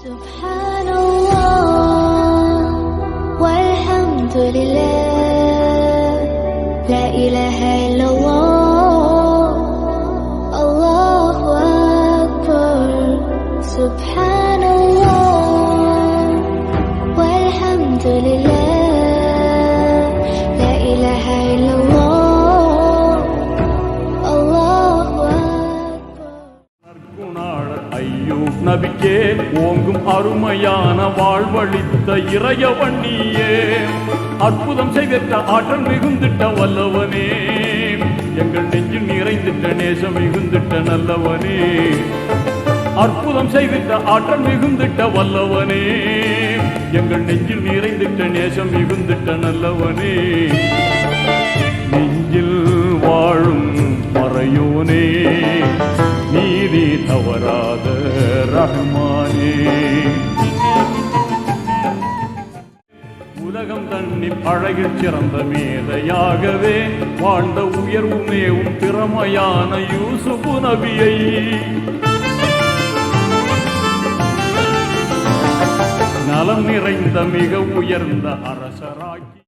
سبحان الله والحمد لله لا إله إلا الله الله أكبر سبحان ஐயூப் நபிக்கே ஓங்கும் அருமையான வாழ்வழித்த இறையவன் நீயே அற்புதம் செய்திட்ட ஆற்றல் மிகுந்திட்ட வல்லவனே. எங்கள் நெஞ்சில் நிறைந்திட்ட நேசம் மிகுந்திட்ட நல்லவனே. அற்புதம் செய்திட்ட ஆற்றல் மிகுந்திட்ட வல்லவனே. எங்கள் நெஞ்சில் நிறைந்திட்ட நேசம் மிகுந்திட்ட நல்லவனே. நெஞ்சில் வாழும் மறையோனே. தவறாத ரஹ்மானே. உலகம் தண்ணி அழகில் சிறந்த மேதையாகவே வாழ்ந்த உயர்வுமே உன் திறமையான யூசுபு நபியை. நலம் நிறைந்த மிக உயர்ந்த அரசராகி